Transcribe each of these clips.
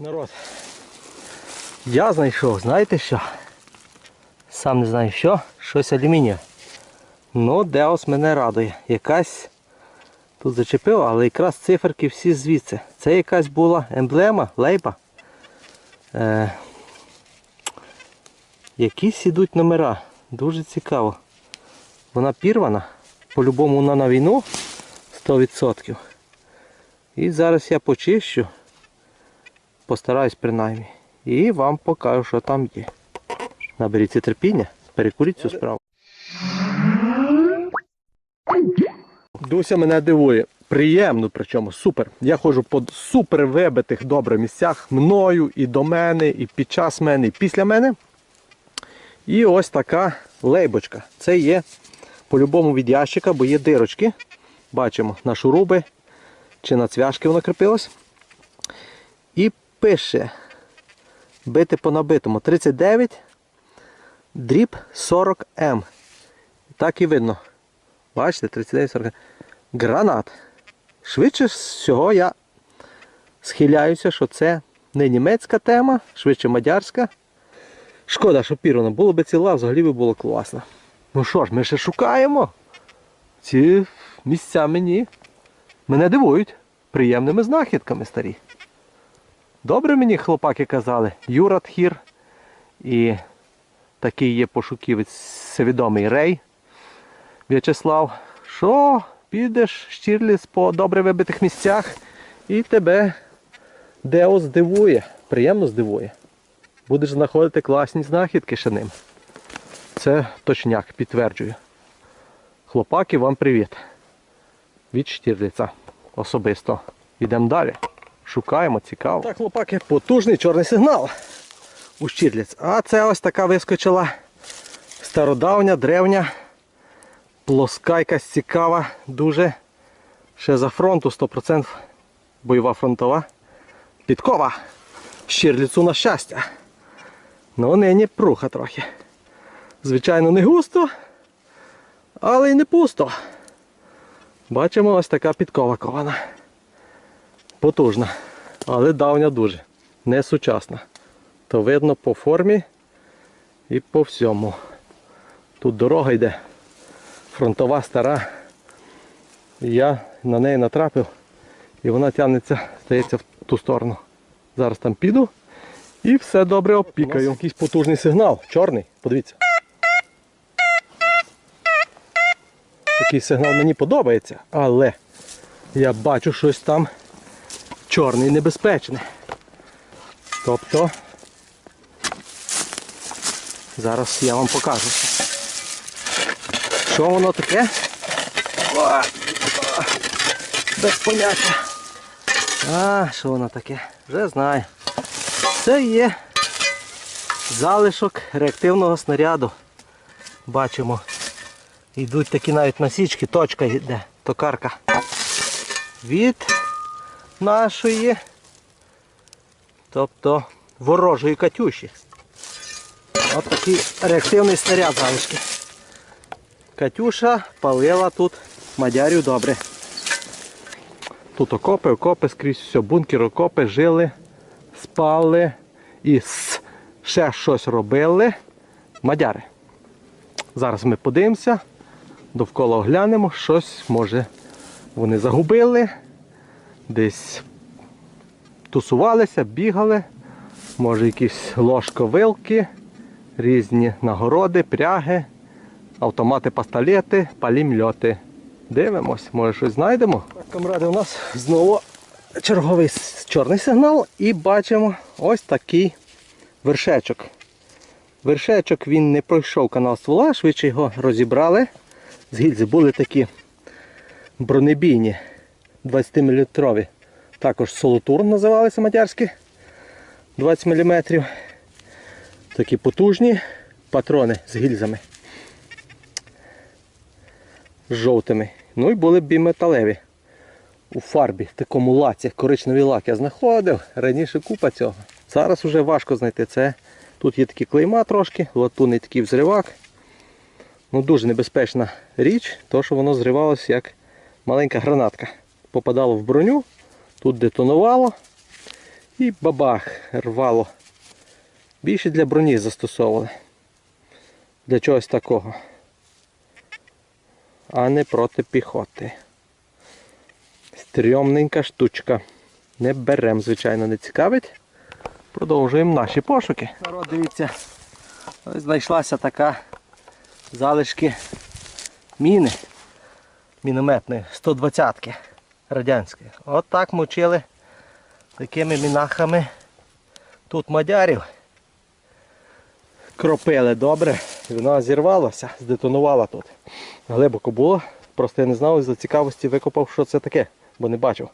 Народ. Я знайшов, знаєте що? Сам не знаю що, щось алюмінієве. Ну, Деос мене радує. Якась тут зачепив, але якраз циферки всі звідси. Це якась була емблема, лейба. Е, якісь ідуть номера. Дуже цікаво. Вона пірвана. По-любому вона на війну 100%. І зараз я почищу. Постараюсь принаймні. І вам покажу, що там є. Наберіться терпіння, перекуріть цю справу. Дуся мене дивує. Приємно, причому супер. Я ходжу по супер вибитих добре місцях мною і до мене, і під час мене, і після мене. І ось така лейбочка. Це є по-любому від ящика, бо є дирочки. Бачимо на шуруби чи на цвяшки воно крепилось. І пише бити по набитому 39 дріб 40М. Так і видно. Бачите, 39 40 Гранат. Швидше всього я схиляюся, що це не німецька тема, швидше мадярська. Шкода, що пірвана. Було би ціла, взагалі би було класно. Ну що ж, ми ще шукаємо. Ці місця мені мене дивують приємними знахідками старі. Добре мені хлопаки казали, Юра Тхір і такий є пошуківець всевідомий Рей В'ячеслав, що підеш Щірліс по добре вибитих місцях і тебе Део здивує, приємно здивує. Будеш знаходити класні знахідки ще ним. Це точняк, підтверджую. Хлопаки, вам привіт. Від Штірліца особисто. Йдемо далі. Шукаємо, цікаво. Так, хлопаки, потужний чорний сигнал у Штірліц. А це ось така вискочила стародавня, древня, плоска якась цікава, дуже ще за фронту 100% бойова фронтова. Підкова. Щирліцу на щастя. Ну, нині пруха трохи. Звичайно, не густо, але й не пусто. Бачимо ось така підкова кована. Потужна, але давня дуже, не сучасна. То видно по формі і по всьому. Тут дорога йде, фронтова стара. Я на неї натрапив і вона тягнеться, здається, в ту сторону. Зараз там піду і все добре обпікаю. У нас якийсь потужний сигнал, чорний, подивіться. Такий сигнал мені подобається, але я бачу щось там чорне і небезпечне. Тобто зараз я вам покажу. Що воно таке? О, без поняття. А, що воно таке? Вже знаю. Це є залишок реактивного снаряду. Бачимо. Йдуть такі навіть насічки, точка йде, токарка. Від нашої, тобто ворожої катюші. Ось такий реактивний снаряд залишки. Катюша палила тут мадярю добре. Тут окопи, окопи, скрізь все, бункер, окопи, жили, спали і ще щось робили. Мадяри. Зараз ми подивимося, довкола оглянемо, щось може вони загубили, десь тусувалися, бігали, може якісь ложковилки, різні нагороди, пряги, автомати, пастолети, палімльоти. Дивимось, може щось знайдемо. Так, камради, у нас знову черговий чорний сигнал і бачимо ось такий вершечок. Вершечок він не пройшов канал ствола, швидше його розібрали. З гільзи були такі бронебійні 20-мм. Також солотур називалися мадярські 20 мм. Такі потужні патрони з гільзами. З жовтими. Ну і були біметалеві. У фарбі, в такому лаці, коричневий лак я знаходив. Раніше купа цього. Зараз вже важко знайти це. Тут є такі клейма трошки, латунний такий взривак. Ну, Дуже небезпечна річ, то що воно зривалося як маленька гранатка. Попадало в броню, тут детонувало І бабах, рвало. Більше для броні застосовували. Для чогось такого. А не проти піхоти. Стрьомненька штучка. Не берем, звичайно, не цікавить. Продовжуємо наші пошуки. Народ, дивіться, ось знайшлася така залишки міни мінометної 120-ки радянської. От так мочили такими мінахами тут мадярів. Кропили добре, і вона зірвалася, здетонувала тут. Глибоко було, просто я не знав, за цікавості викопав, що це таке, бо не бачив.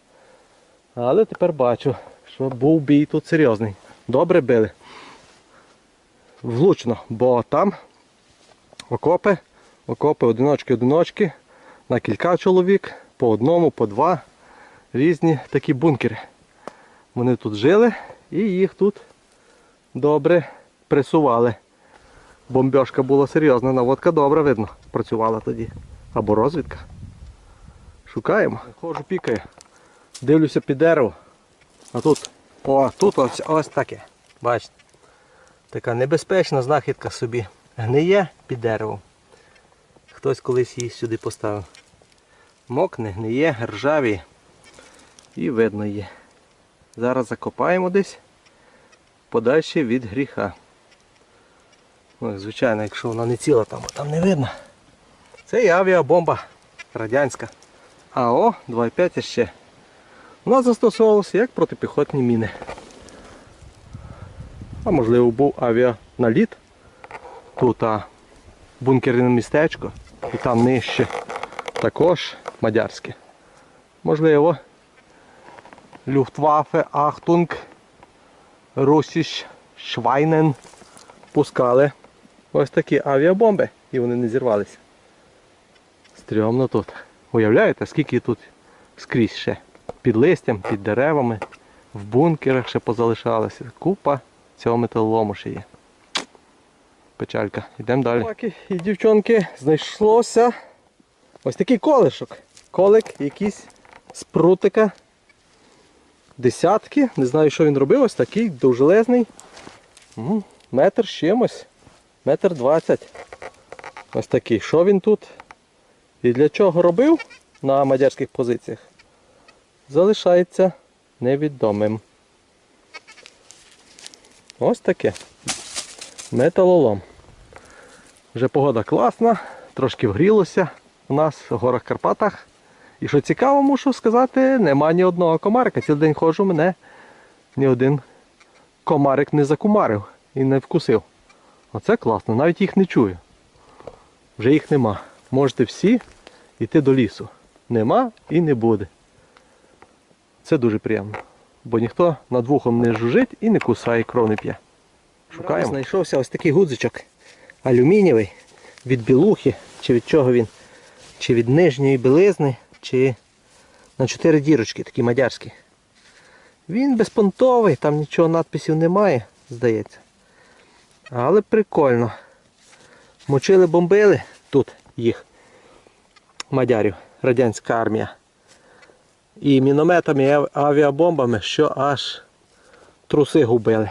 Але тепер бачу, що був бій тут серйозний. Добре били. Влучно, бо там окопи, окопи, одиночки-одиночки, на кілька чоловік, по одному, по два. Різні такі бункери. Вони тут жили і їх тут добре пресували. Бомбьошка була серйозна, наводка добре видно. Працювала тоді. Або розвідка. Шукаємо. Ходжу пікаю. Дивлюся під дерево. А тут, о, тут ось, ось таке. Бачите. Така небезпечна знахідка собі. Гниє під деревом. Хтось колись її сюди поставив. Мокне, гниє, ржаві. І видно її. Зараз закопаємо десь подальше від гріха. Ну, звичайно, якщо вона не ціла, там, там не видно. Це і авіабомба радянська. АО 2,5 ще. Вона застосовувалася як протипіхотні міни. А можливо був авіаналіт. Тут а, бункерне містечко і там нижче також мадярське. Можливо. Люфтваффе, Ахтунг, Русіш, Швайнен пускали ось такі авіабомби і вони не зірвалися. Стрьомно тут. Уявляєте, скільки тут скрізь ще? Під листям, під деревами, в бункерах ще позалишалося. Купа цього металолому ще є. Печалька. Йдемо далі. Хлопаки і дівчонки, знайшлося ось такий колишок. Колик якийсь з прутика. Десятки. Не знаю, що він робив, ось такий довжелезний. Метр з чимось. Метр двадцять. Ось такий. Що він тут? І для чого робив на мадярських позиціях? Залишається невідомим. Ось таке. Металолом. Вже погода класна, трошки вгрілося у нас в горах Карпатах. І що цікаво, мушу сказати, нема ні одного комарика. Цілий день ходжу, мене ні один комарик не закумарив і не вкусив. Оце класно, навіть їх не чую. Вже їх нема. Можете всі йти до лісу. Нема і не буде. Це дуже приємно. Бо ніхто над вухом не жужить і не кусає, кров не п'є. Шукаємо. Знайшовся ось такий гудзичок алюмінієвий від білухи, чи від чого він, чи від нижньої білизни, чи на чотири дірочки, такі мадярські. Він безпонтовий, там нічого надписів немає, здається. Але прикольно. Мочили, бомбили тут їх, мадярів, радянська армія. І мінометами, і авіабомбами, що аж труси губили.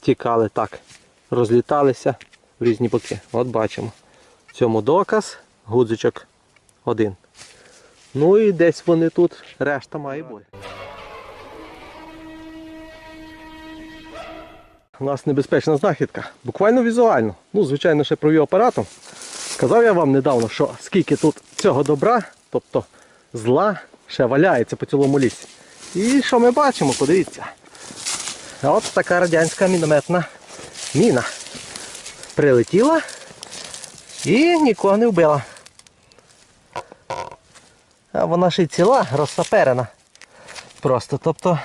Тікали так, розліталися в різні боки. От бачимо. В цьому доказ, гудзичок один. Ну і десь вони тут, решта має бути. У нас небезпечна знахідка. Буквально візуально. Ну, звичайно, ще провів апаратом. Сказав я вам недавно, що скільки тут цього добра, тобто зла, ще валяється по цілому лісі. І що ми бачимо, подивіться. От така радянська мінометна міна. Прилетіла і нікого не вбила. Вона ще й ціла, розсаперена. Просто. Тобто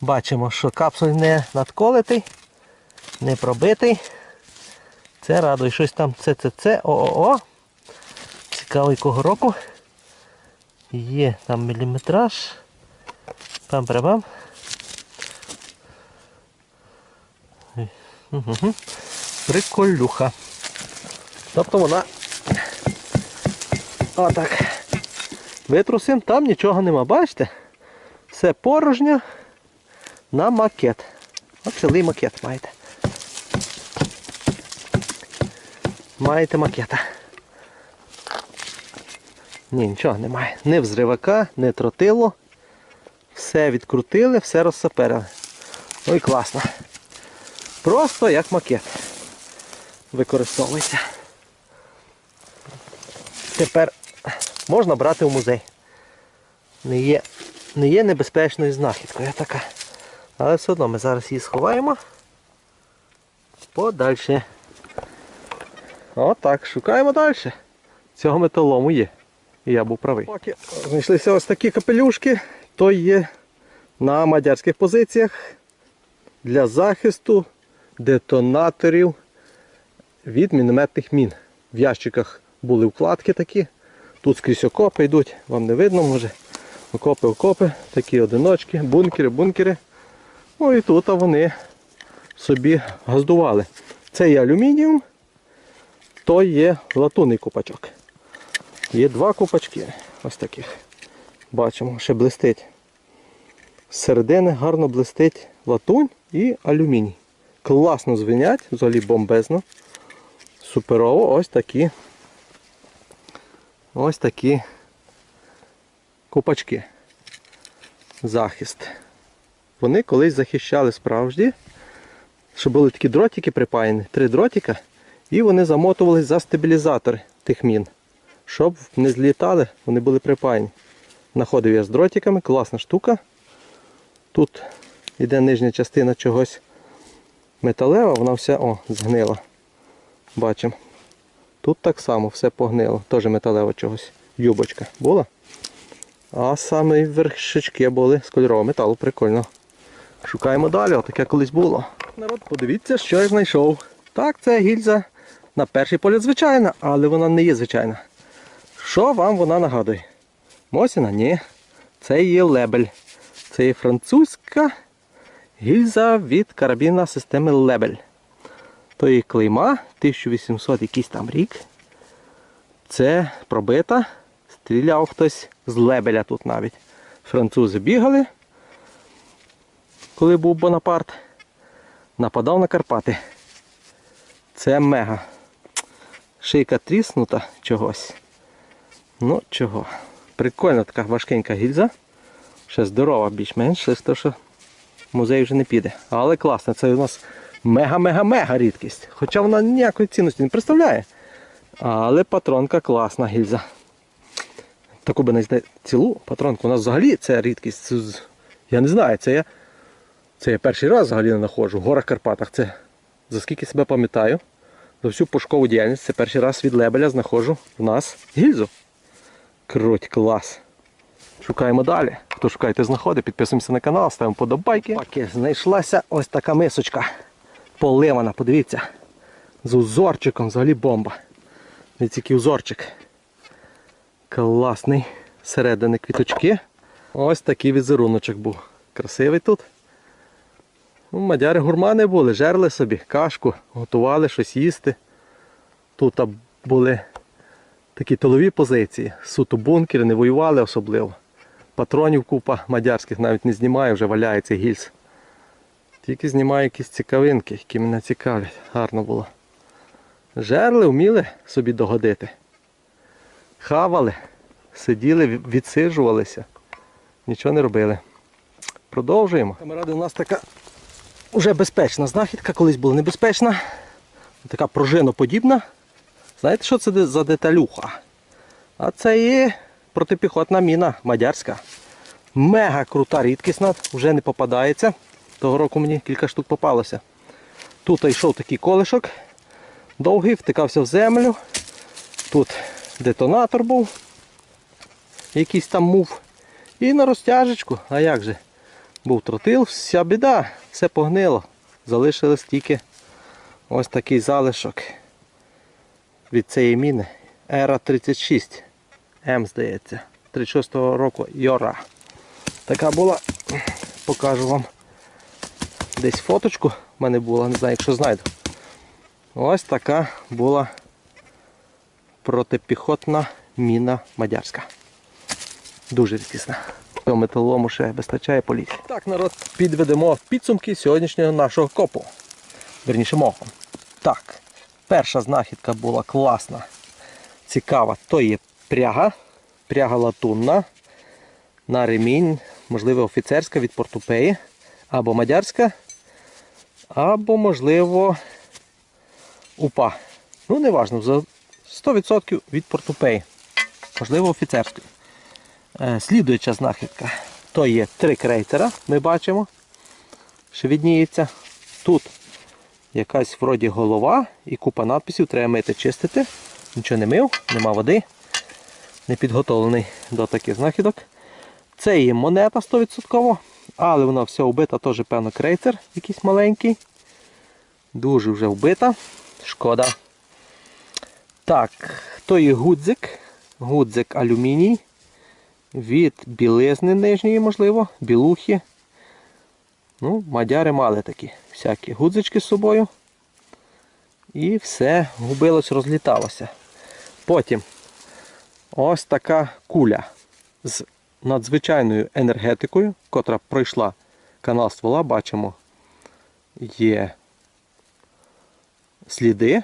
бачимо, що капсуль не надколитий, не пробитий. Це радує. Щось там ЦЦЦ, ООО. Цікаво якого року. Є там міліметраж. Пам-пам. Угу. Приколюха. Тобто вона отак. Витрусим, там нічого нема, бачите? Все порожньо. на макет. От цілий макет маєте. Маєте макета. Ні, нічого немає. Ні взривака, ні тротило. Все відкрутили, все розсаперили. Ну і класно. Просто як макет. Використовується. Тепер можна брати в музей. Не є, не є небезпечною знахідкою така. Але все одно ми зараз її сховаємо. Подальше. Отак, шукаємо далі. Цього металому є. І я був правий. Поки знайшлися ось такі капелюшки, то є на мадярських позиціях для захисту детонаторів від мінометних мін. В ящиках були вкладки такі. Тут скрізь окопи йдуть, вам не видно може. Окопи, окопи, такі одиночки, бункери, бункери. Ну і тут вони собі газдували. Це є алюмініум, то є латунний купачок. Є два купачки. Ось таких. Бачимо, ще блистить. З середини гарно блистить латунь і алюміній. Класно звинять, взагалі бомбезно. Суперово, ось такі. Ось такі купачки. Захист. Вони колись захищали справжні, що були такі дротики припаяні, три дротика, і вони замотувались за стабілізатор тих мін. Щоб не злітали, вони були припаяні. Находив я з дротиками, класна штука. Тут йде нижня частина чогось металева, вона вся о, згнила. Бачимо. Тут так само все погнило, теж металево чогось. Юбочка була. А саме вершечки були з кольорового металу, прикольно. Шукаємо далі, отаке колись було. Народ, подивіться, що я знайшов. Так, це гільза на перший погляд звичайна, але вона не є звичайна. Що вам вона нагадує? Мосіна? Ні. Це є лебель. Це є французька гільза від карабіна системи лебель. То є клейма 1800 якийсь там рік. Це пробита. Стріляв хтось з лебеля тут навіть. Французи бігали, коли був Бонапарт. Нападав на Карпати. Це мега. Шийка тріснута чогось. Ну, чого. Прикольна така важкенька гільза. Ще здорова більш-менш, через те, що музей вже не піде. Але класно, це у нас мега-мега-мега рідкість. Хоча вона ніякої цінності не представляє. Але патронка класна гільза. Таку би знайти цілу патронку. У нас взагалі це рідкість. Я не знаю, це я, це я перший раз взагалі не знаходжу. В горах Карпатах. Це за скільки себе пам'ятаю. За всю пошукову діяльність це перший раз від лебеля знаходжу в нас гільзу. Круть, клас. Шукаємо далі. Хто шукає, знаходить, підписуємося на канал, ставимо подобайки. Паки, знайшлася ось така мисочка. Поливана, подивіться. З узорчиком, взагалі бомба. Дивіться, який узорчик. Класний. Середини квіточки. Ось такий візеруночок був. Красивий тут. Ну, Мадяри гурмани були, жерли собі кашку, готували щось їсти. Тут були такі тилові позиції. Суто бункери, не воювали особливо. Патронів купа мадярських навіть не знімаю, вже валяється гільз. Тільки знімаю якісь цікавинки, які мене цікавлять. Гарно було. Жерли, вміли собі догодити. Хавали, сиділи, ві- відсиджувалися. Нічого не робили. Продовжуємо. Камеради, у нас така вже безпечна знахідка, колись була небезпечна. Така пружиноподібна. Знаєте, що це за деталюха? А це є протипіхотна міна мадярська. Мега крута, рідкісна, вже не попадається. Того року мені кілька штук попалося. Тут йшов такий колишок, довгий, втикався в землю. Тут детонатор був, якийсь там мув. І на розтяжечку, а як же? Був тротил, вся біда, все погнило. Залишилось тільки ось такий залишок від цієї міни. Ера 36 М, здається. 36-го року Йора. Така була. Покажу вам. Десь фоточку в мене була, не знаю, якщо знайду. Ось така була протипіхотна міна мадярська. Дуже рідкісна. Цього металолому ще вистачає по. Так, народ, підведемо підсумки сьогоднішнього нашого копу. Верніше мого. Так, перша знахідка була класна, цікава. То є пряга, пряга латунна на ремінь, можливо, офіцерська від портупеї, або мадярська, або, можливо, упа. Ну, неважно, за 100% від портупеї. Можливо, офіцерської. Е, Слідуюча знахідка. То є три крейцера, ми бачимо, що відніється. Тут якась вроді голова і купа надписів, треба мити, чистити. Нічого не мив, нема води. Не підготовлений до таких знахідок. Це є монета 100%, але вона вся вбита, теж певно крейцер якийсь маленький. Дуже вже вбита. Шкода. Так, то є гудзик. Гудзик алюміній. Від білизни нижньої, можливо, білухи. Ну, мадяри мали такі всякі гудзички з собою. І все губилось, розліталося. Потім ось така куля з надзвичайною енергетикою, котра пройшла канал ствола, бачимо, є сліди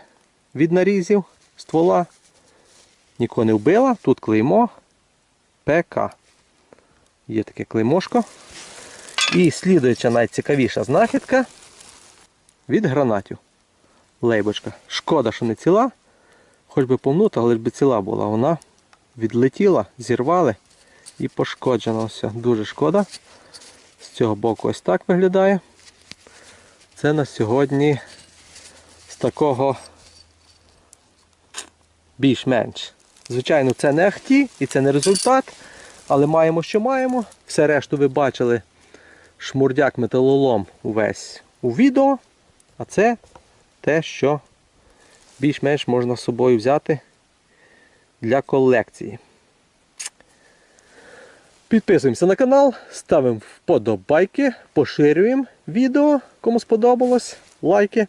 від нарізів ствола. Нікого не вбила. Тут клеймо ПК. Є таке клеймошко. І слідуюча найцікавіша знахідка від гранатів. Лейбочка. Шкода, що не ціла. Хоч би помнута, але би ціла була. Вона відлетіла, зірвали і пошкоджена. Все. Дуже шкода. З цього боку ось так виглядає. Це на сьогодні з такого більш-менш. Звичайно, це не ахті і це не результат, але маємо, що маємо. Все решту ви бачили шмурдяк металолом увесь у відео. А це те, що більш-менш можна з собою взяти для колекції. Підписуємося на канал, ставимо вподобайки, поширюємо відео, кому сподобалось, лайки.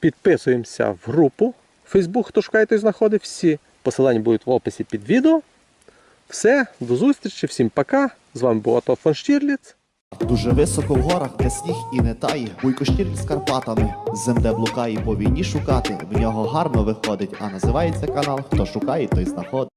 Підписуємося в групу Facebook, хто шукає, той знаходить. Всі посилання будуть в описі під відео. Все, до зустрічі, всім пока. З вами був Ато фон Штірліц. Дуже високо в горах, де сніг і не тає. Буйкошкірник з Карпатами. Земде блукає по війні шукати. В нього гарно виходить, а називається канал Хто шукає, той знаходить.